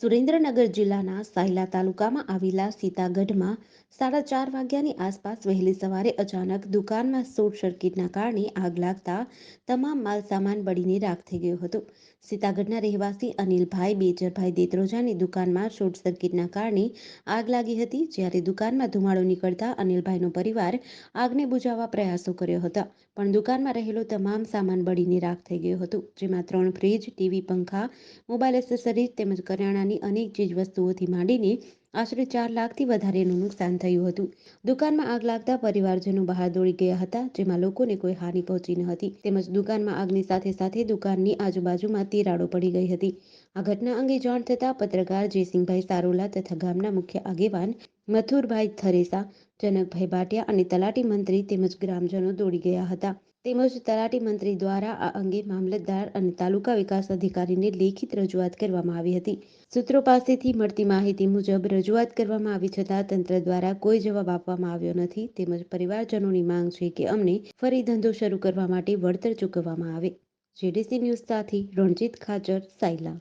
સુરેન્દ્રનગર જિલ્લાના સાયલા તાલુકામાં આવેલા સીતાગઢમાં સાડા ચાર વાગ્યાની આસપાસ વહેલી સવારે અચાનક દુકાનમાં શોર્ટ સર્કિટના કારણે આગ લાગતા તમામ માલ સામાન બળીને રાખ થઈ ગયો હતો. સીતાગઢના રહેવાસી અનિલભાઈ બેજરભાઈ દેત્રોજાની દુકાનમાં શોર્ટ સર્કિટના કારણે આગ લાગી હતી, જ્યારે દુકાનમાં ધુમાડો નીકળતા અનિલભાઈનો પરિવાર આગને બુઝાવવા પ્રયાસો કર્યો હતા, પણ દુકાનમાં રહેલો તમામ સામાન બળીને રાખ થઈ ગયો હતો, જેમાં ત્રણ ફ્રીજ, ટીવી પંખા, મોબાઈલ એસેસરીઝ તેમજ કરિયાણાની અનેક ચીજ વસ્તુઓથી માંડીને આશરે ચાર લાખથી વધારેનું નુકસાન થયું હતું. દુકાનમાં આગ લાગતા પરિવારજનો બહાર દોડી ગયા હતા, જેમાં લોકોને કોઈ હાનિ પહોંચી ન હતી. તેમજ દુકાનમાં આગની સાથે સાથે દુકાનની આજુબાજુમાં તિરાડો પડી ગઈ હતી. આ ઘટના અંગે જાણ થતાં પત્રકાર જયસિંહભાઈ સારોલા તથા ગામના મુખ્ય આગેવાન મથુરભાઈ થરેસા, જનકભાઈ ભાટિયા અને તલાટી મંત્રી તેમજ ગ્રામજનો દોડી ગયા હતા. તેમજ તલાટી મંત્રી દ્વારા આ અંગે મામલતદાર અને તાલુકા વિકાસ અધિકારીને લેખિત રજૂઆત કરવામાં આવી હતી. સૂત્રો પાસેથી મળતી માહિતી મુજબ રજૂઆત કરવામાં આવી છતાં તંત્ર દ્વારા કોઈ જવાબ આપવામાં આવ્યો નથી. તેમજ પરિવારજનોની માંગ છે કે અમને ફરી ધંધો શરૂ કરવા માટે વળતર ચૂકવવામાં આવે. જેડીસી ન્યૂઝ સાથે રણજીત ખાચર, સાયલા.